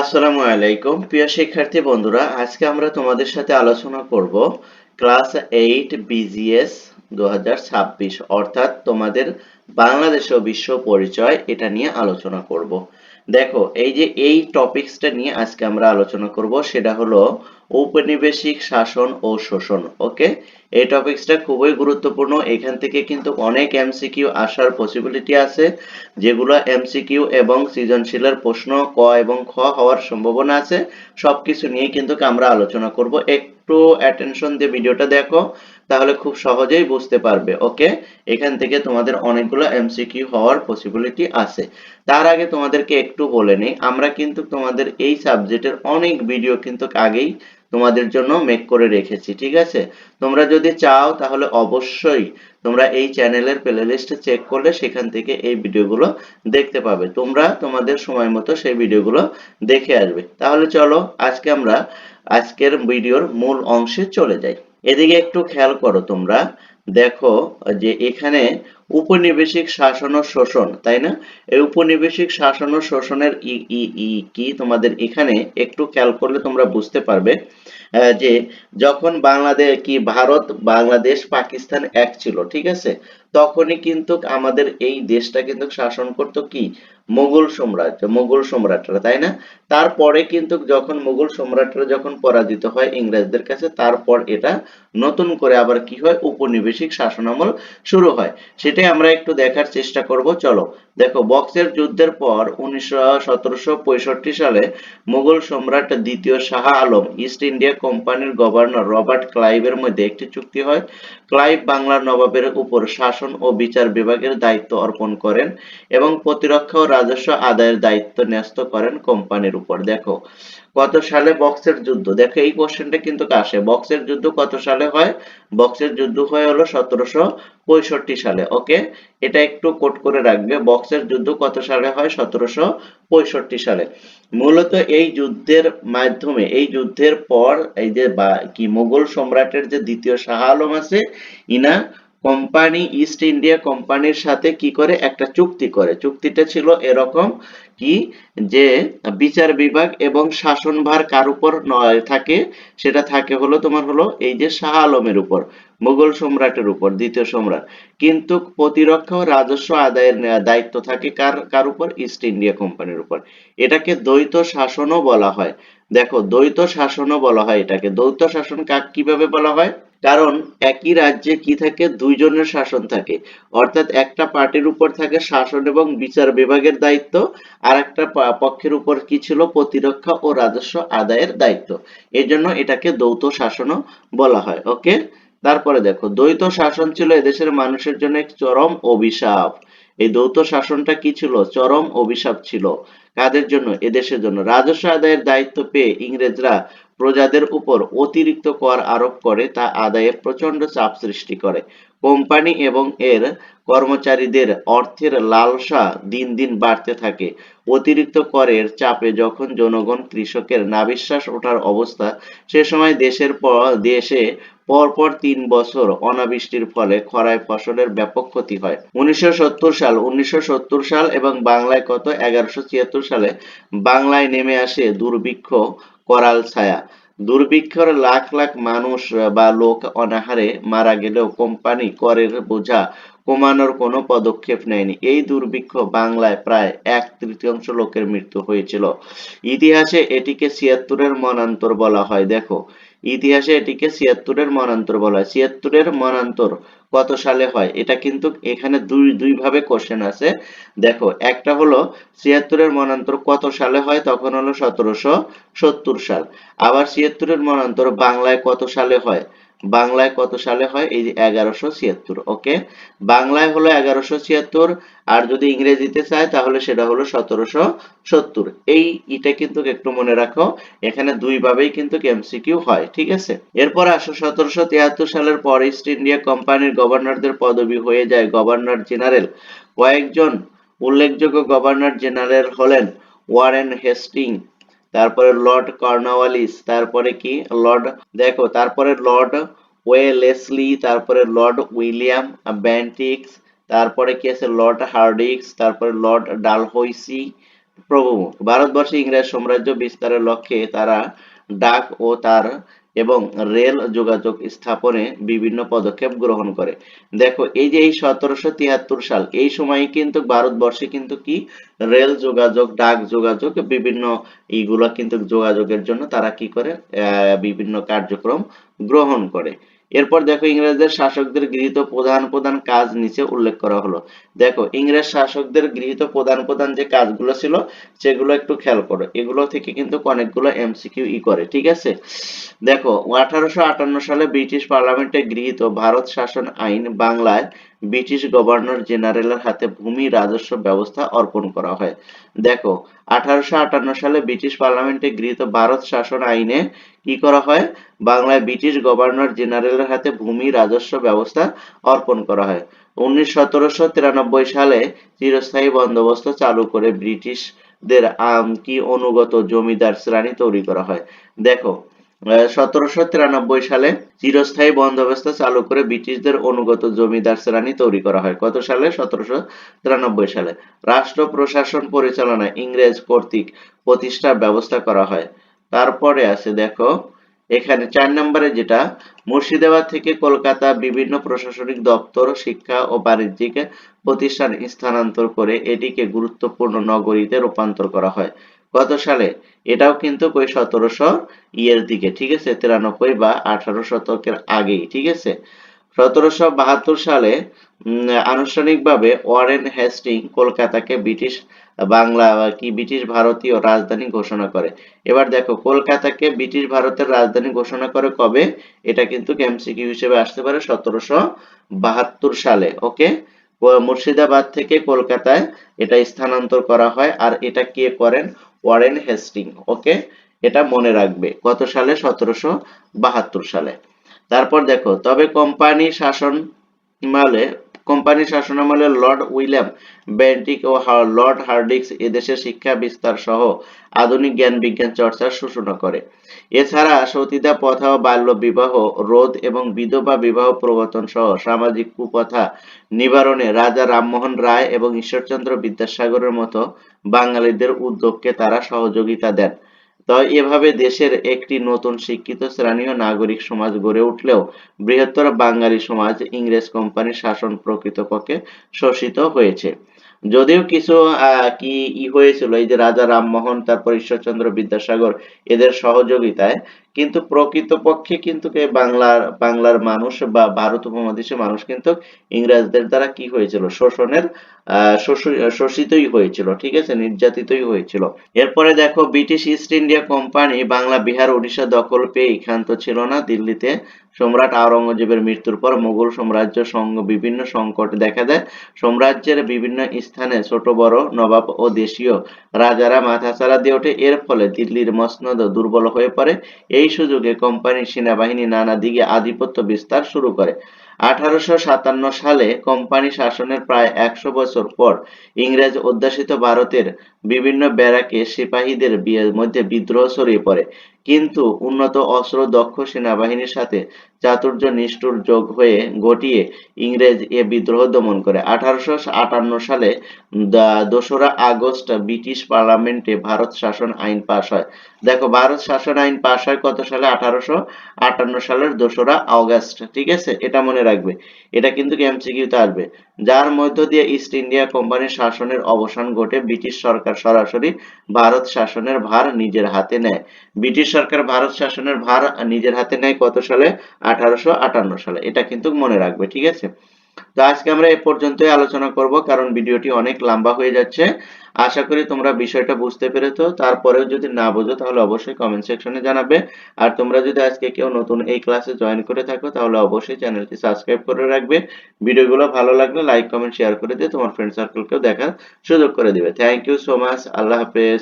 আসসালামু আলাইকুম। প্রিয় শিক্ষার্থী বন্ধুরা, আজকে আমরা তোমাদের সাথে আলোচনা করব ক্লাস এইট বিজিএস দু হাজার ছাব্বিশ। অর্থাৎ তোমাদের বাংলাদেশ ও বিশ্ব পরিচয়, এটা নিয়ে আলোচনা করব। দেখো, এই যে এই টপিকসটা নিয়ে আজকে আমরা আলোচনা করব, সেটা হলো ঔপনিবেশিক শাসন ও শোষণ ওকে এই টপিকসটা খুবই গুরুত্বপূর্ণ। এখান থেকে কিন্তু অনেক এমসিকিউ আসার পসিবিলিটি আছে, যেগুলো এমসিকিউ এবং সৃজনশীলের প্রশ্ন ক এবং খ হওয়ার সম্ভাবনা আছে। সবকিছু নিয়ে কিন্তু আমরা আলোচনা করব। একটু অ্যাটেনশন দিয়ে ভিডিওটা দেখো, তাহলে খুব সহজেই বুঝতে পারবে ওকে এখান থেকে তোমাদের অনেকগুলো এমসিকিউ হওয়ার পসিবিলিটি আছে। তার আগে তোমাদেরকে একটু বলে নিই, আমরা কিন্তু তোমাদের এই সাবজেক্টের অনেক ভিডিও কিন্তু আগেই তোমাদের জন্য মেক করে রেখেছি, ঠিক আছে? তোমরা যদি চাও তাহলে অবশ্যই তোমরা এই চ্যানেলের প্লেলিস্ট চেক করলে সেখান থেকে এই ভিডিওগুলো দেখতে পাবে। তোমরা তোমাদের সময় মতো সেই ভিডিওগুলো দেখে আসবে। তাহলে চলো আজকে আমরা আজকের ভিডিওর মূল অংশে চলে যাই। এদিকে একটু খেয়াল করো তোমরা দেখো, যে এখানে উপনিবেশিক শাসন ও শোষণ, তাই না? এই উপনিবেশিক শাসন ও শোষণের ই ই ই, কি তোমাদের এখানে একটু খেয়াল করলে তোমরা বুঝতে পারবে যে যখন বাংলাদেশ কি ভারত, বাংলাদেশ, পাকিস্তান এক ছিল, ঠিক আছে? তখনই কিন্তু আমাদের এই দেশটা কিন্তু শাসন করতো কি? মুঘল সম্রাট মুঘল সম্রাটরা, তাই না? তারপরে কিন্তু যখন মুঘল সম্রাটরা যখন পরাজিত হয় ইংরেজদের কাছে, তারপর এটা নতুন করে আবার কি হয়? উপনিবেশিক শাসনামল শুরু হয়। সেটাই আমরা একটু দেখার চেষ্টা করব। চলো, দেখো, বক্সের যুদ্ধের পর উনিশশো সালে মোগল সম্রাট দ্বিতীয় শাহ আলম, ইস্ট ইন্ডিয়া কোম্পানির গভর্নর রবার্ট ক্লাইভের মধ্যে একটি চুক্তি হয়। ক্লাইভ বাংলার নবাবের উপর শাসন ও বিচার বিভাগের দায়িত্ব অর্পণ করেন এবং প্রতিরক্ষা ও রাজস্ব আদায়ের দায়িত্ব ন্যস্ত করেন কোম্পানির উপর। দেখো, কত সালে বক্সের যুদ্ধ? দেখো, এই কোশ্চেনটা কিন্তু আসে। বক্সের যুদ্ধ কত সালে হয়? বক্সের যুদ্ধ হয় হলো সতেরোশো পঁয়ষট্টি সালে। ওকে? এটা একটু কোট করে রাখবে। বক্সের যুদ্ধ কত সালে হয়? সতেরোশো পঁয়ষট্টি সালে। মূলত এই যুদ্ধের মাধ্যমে, এই যুদ্ধের পর এই যে বা কি, মোগল সম্রাটের যে দ্বিতীয় শাহ আলম আছে, ইনা কোম্পানি ইস্ট ইন্ডিয়া কোম্পানির সাথে কি করে? একটা চুক্তি করে। চুক্তিটা ছিল এরকম কি যে, বিচার বিভাগ এবং শাসনভার কার উপর থাকে? সেটা থাকে হলো তোমার হলো এই যে শাহ আলমের উপর, মুঘল সম্রাটের উপর, দ্বিতীয় সম্রাট। কিন্তু প্রতিরক্ষা ও রাজস্ব আদায়ের দায়িত্ব থাকে কার কার উপর? ইস্ট ইন্ডিয়া কোম্পানির উপর। এটাকে দ্বৈত শাসনও বলা হয়। দেখো, দ্বৈত শাসনও বলা হয় এটাকে। দ্বৈত শাসন কাক, কীভাবে বলা হয়? কারণ একই রাজ্যে কি থাকে? দুইজনের শাসন থাকে। অর্থাৎ একটা পার্টির উপর থাকে শাসন এবং বিচার বিভাগের দায়িত্ব, আর একটা পক্ষের উপর কি ছিল? প্রতিরক্ষা ও রাজস্ব আদায়ের দায়িত্ব। এই জন্য এটাকে দ্বৈত শাসনও বলা হয়। ওকে? তারপরে দেখো, দ্বৈত শাসন ছিল এদেশের মানুষের জন্য এক চরম অভিশাপ। এই দ্বৈত শাসনটা কি ছিল? চরম অভিশাপ ছিল। কাদের জন্য, এদেশের জন্য। রাজস্ব আদায়ের দায়িত্ব পেয়ে ইংরেজরা প্রজাদের উপর অতিরিক্ত কর আরোপ করে, তা আদায়ে প্রচণ্ড চাপ সৃষ্টি করে। কোম্পানি এবং এর কর্মচারীদের অর্থের লালসা দিন দিন বাড়তে থাকে। অতিরিক্ত করের চাপে যখন জনগণ কৃষকের নাবিশ্বাস ওঠার অবস্থা, সে সময় দেশের পর দেশে পরপর তিন বছর অনাবৃষ্টির ফলে খরায় ফসলের ব্যাপক ক্ষতি হয়। উনিশশো সত্তর সাল, উনিশশো সত্তর সাল এবং বাংলায় কত এগারোশো সালে বাংলায় নেমে আসে দুর্ভিক্ষ, করাল ছায়া। দুর্ভিক্ষর লাখ লাখ মানুষ বা লোক অনাহারে মারা গেলেও কোম্পানি করের বোঝা কমানোর কোনো পদক্ষেপ নেয়নি। এই দুর্ভিক্ষ বাংলায় প্রায় এক তৃতীয়াংশ লোকের মৃত্যু হয়েছিল। ইতিহাসে এটিকে ছিয়াত্তরের মনান্তর বলা হয়। দেখো ইতিহাসে এটিকে ছিয়াত্তরের মনান্তর বলা হয়। ছিয়াত্তরের মনান্তর কত সালে হয়? এটা কিন্তু এখানে দুই দুই ভাবে কোশ্চেন আছে। দেখো, একটা হলো ছিয়াত্তরের মনান্তর কত সালে হয়? তখন হলো সতেরোশো সত্তর সাল। আবার ছিয়াত্তরের মনান্তর বাংলায় কত সালে হয়? বাংলায় কত সালে হয়? এই যে এগারোশো ছিয়াত্তর, ওকে? বাংলায় হলো এগারোশো ছিয়াত্তর, আর যদি ইংরেজিতে চায় তাহলে সেটা হলো সতেরোশো সত্তর। এই ইটা কিন্তু একটু মনে রাখো, এখানে দুই ভাবেই কিন্তু এমসিকিউ হয়, ঠিক আছে? এরপর আসো, সতেরোশো তিয়াত্তর সালের পর ইস্ট ইন্ডিয়া কোম্পানির গভর্নরদের পদবি হয়ে যায় গভর্নর জেনারেল। কয়েকজন উল্লেখযোগ্য গভর্নর জেনারেল হলেন ওয়ারেন হেস্টিং তারপরে লর্ড কর্নওয়ালিস, তারপরে কি? লর্ড, দেখো, তারপরে লর্ড ওয়েলেসলি, তারপরে লর্ড উইলিয়াম ব্যান্টিক্স, তারপরে কি আছে? লর্ড হার্ডিক্স, তারপরে লর্ড ডালহৈসি, প্রভু। ভারতবর্ষে ইংরেজ সাম্রাজ্য বিস্তারের লক্ষ্যে তারা ডাক ও তার এবং রেল যোগাযোগ স্থাপনে বিভিন্ন পদক্ষেপ গ্রহণ করে। দেখো, এই যে এই সতেরোশো তিয়াত্তর সাল, এই সময় কিন্তু ভারতবর্ষে কিন্তু কি? রেল যোগাযোগ, ডাক যোগাযোগ, বিভিন্ন এইগুলা কিন্তু যোগাযোগের জন্য তারা কি করে? বিভিন্ন কার্যক্রম গ্রহণ করে। এরপর দেখো ইংরেজদের শাসকদের গৃহীত প্রধান প্রধান কাজ নিচে উল্লেখ করা হলো। দেখো, ইংরেজ শাসকদের গৃহীত প্রধান প্রধান যে কাজগুলো ছিল, সেগুলো একটু খেয়াল করো। এগুলো থেকে কিন্তু অনেকগুলো এমসিকিউ ই করে, ঠিক আছে? দেখো, আঠারোশো আটান্ন সালে ব্রিটিশ পার্লামেন্টে গৃহীত ভারত শাসন আইন বাংলায় ব্রিটিশ গভর্নর জেনারেলের হাতে ভূমি রাজস্ব ব্যবস্থা অর্পণ করা হয়। দেখো, আঠারোশো আটান্ন সালে ব্রিটিশ পার্লামেন্টে গৃহীত ভারত শাসন আইনে কি করা হয়? বাংলায় ব্রিটিশ গভর্নর জেনারেলের হাতে ভূমি রাজস্ব ব্যবস্থা অর্পণ করা হয়। উনিশ সতেরোশো তিরানব্বই সালে চিরস্থায়ী বন্দোবস্ত চালু করে ব্রিটিশদের আম কি অনুগত জমিদার শ্রেণি তৈরি করা হয়। দেখো সতেরোশো তিরানব্বই সালে চিরস্থায়ী বন্দোবস্ত চালু করে ব্রিটিশদের অনুগত জমিদার শ্রেণি তৈরি করা হয়। কত সালে? সতেরোশো তিরানব্বই সালে। রাষ্ট্র প্রশাসন পরিচালনা ইংরেজ কর্তৃক প্রতিষ্ঠার ব্যবস্থা করা হয়। তারপরে আছে, দেখো এখানে চার নম্বরে যেটা, মুর্শিদাবাদ থেকে কলকাতা বিভিন্ন প্রশাসনিক দপ্তর, শিক্ষা ও বাণিজ্যিক প্রতিষ্ঠান স্থানান্তর করে এটিকে গুরুত্বপূর্ণ নগরীতে রূপান্তর করা হয়। কত সালে এটাও কিন্তু ওই সতেরোশো ইয়ের দিকে, ঠিক আছে? তিরানব্বই বা আঠারো শতকের আগেই, ঠিক আছে? সতেরোশো বাহাত্তর সালে আনুষ্ঠানিকভাবে ওয়ারেন হেস্টিং কলকাতাকে ব্রিটিশ বাংলা কি ব্রিটিশ ভারতীয় রাজধানী ঘোষণা করে। এবার দেখো, কলকাতাকে ব্রিটিশ ভারতের রাজধানী ঘোষণা করে কবে? এটা কিন্তু এমসিকিউ হিসেবে আসতে পারে সতেরোশো বাহাত্তর সালে, ওকে? মুর্শিদাবাদ থেকে কলকাতায় এটা স্থানান্তর করা হয়। আর এটা কে করেন? Warren Hastings, okay? এটা মনে রাখবে, কত সালে? সতেরোশো বাহাত্তর সালে। তারপর দেখো, তবে কোম্পানি শাসন আমলে কোম্পানি শাসনামলে লর্ড উইলিয়াম বেন্টিক ও লর্ড হার্ডিক্স এদেশে শিক্ষা বিস্তার সহ আধুনিক জ্ঞান বিজ্ঞান চর্চার সূচনা করে। এছাড়া সতীদা প্রথা ও বাল্য বিবাহ রোধ এবং বিধবা বিবাহ প্রবর্তন সহ সামাজিক কুপ্রথা নিবারণে রাজা রামমোহন রায় এবং ঈশ্বরচন্দ্র বিদ্যাসাগরের মতো বাঙালিদের উদ্যোগকে তারা সহযোগিতা দেন। তো এভাবে দেশের একটি নতুন শিক্ষিত শ্রেণি ও নাগরিক সমাজ গড়ে উঠলেও বৃহত্তর বাঙালি সমাজ ইংরেজ কোম্পানির শাসন প্রকৃতপক্ষে শোষিত হয়েছে। যদিও কিছু কি ই হয়েছিল, এই যে রাজা রামমোহন, তারপর ঈশ্বরচন্দ্র বিদ্যাসাগর, এদের সহযোগিতায়, কিন্তু প্রকৃতপক্ষে কিন্তু বাংলার বাংলার মানুষ বা ভারত উপমহাদেশের মানুষ কিন্তু ইংরেজদের দ্বারা কি হয়েছিল? শোষণের শোষিতই হয়েছিল, ঠিক আছে? নির্যাতিতই হয়েছিল। এরপরে দেখো, British East India company, Bangla, Bihar, Orissa দখল পেয়ে ক্ষান্ত ছিল না। দিল্লিতে সম্রাট আওরঙ্গজেবের মৃত্যুর পর মুঘল সাম্রাজ্য সঙ্গ, বিভিন্ন সংকট দেখা দেয়। সাম্রাজ্যের বিভিন্ন স্থানে ছোট, বড়, নবাব ও দেশীয় রাজারা মাথা মাথাচাড়া দিয়ে ওঠে। এর ফলে দিল্লির মসনদ দুর্বল হয়ে পড়ে। এই সুযোগে কোম্পানির সেনাবাহিনী নানা দিকে আধিপত্য বিস্তার শুরু করে। আঠারোশো সাতান্ন সালে কোম্পানি শাসনের প্রায় একশো বছর পর ইংরেজ অধ্যাসিত ভারতের বিভিন্ন ব্যারাকে সিপাহীদের মধ্যে বিদ্রোহ ছড়িয়ে পড়ে। কিন্তু উন্নত অস্ত্র দক্ষ সেনাবাহিনীর সাথে চাতুর্য নিষ্ঠুর যোগ হয়ে ঘটিয়ে ইংরেজ এ বিদ্রোহ দমন করে। আঠারোশো আটান্ন সালে দোসরা আগস্ট ব্রিটিশ পার্লামেন্টে ভারত শাসন আইন পাশ হয়। দেখো, ভারত শাসন আইন পাশ হয় কত সালে? আঠারোশো আটান্ন সালের দোসরা আগস্ট, ঠিক আছে? এটা মনে রাখবে। এটা কিন্তু এমসিকিউতে আসবে। যার মধ্য দিয়ে ইস্ট ইন্ডিয়া কোম্পানির শাসনের অবসান ঘটে, ব্রিটিশ সরকার সরাসরি ভারত শাসনের ভার নিজের হাতে নেয়। ব্রিটিশ সরকার ভারত শাসনের ভার নিজের হাতে নেয় কত সালে? আঠারোশো আটান্ন সালে। এটা কিন্তু মনে রাখবে, ঠিক আছে? তো আজকে আমরা এ পর্যন্তই আলোচনা করব, কারণ ভিডিওটি অনেক লম্বা হয়ে যাচ্ছে। আশা করি তোমরা বিষয়টা বুঝতে পেরেছ। তারপরেও যদি না বোঝো, তাহলে অবশ্যই কমেন্ট সেকশনে জানাবে। আর তোমরা যদি আজকে কেউ নতুন এই ক্লাসে জয়েন করে থাকো, তাহলে অবশ্যই চ্যানেলটি সাবস্ক্রাইব করে রাখবে। ভিডিওগুলো ভালো লাগলে লাইক কমেন্ট শেয়ার করে দিয়ে তোমার ফ্রেন্ড সার্কেলকেও দেখার সুযোগ করে দিবে। থ্যাংক ইউ সো মাচ আল্লাহ হাফেজ।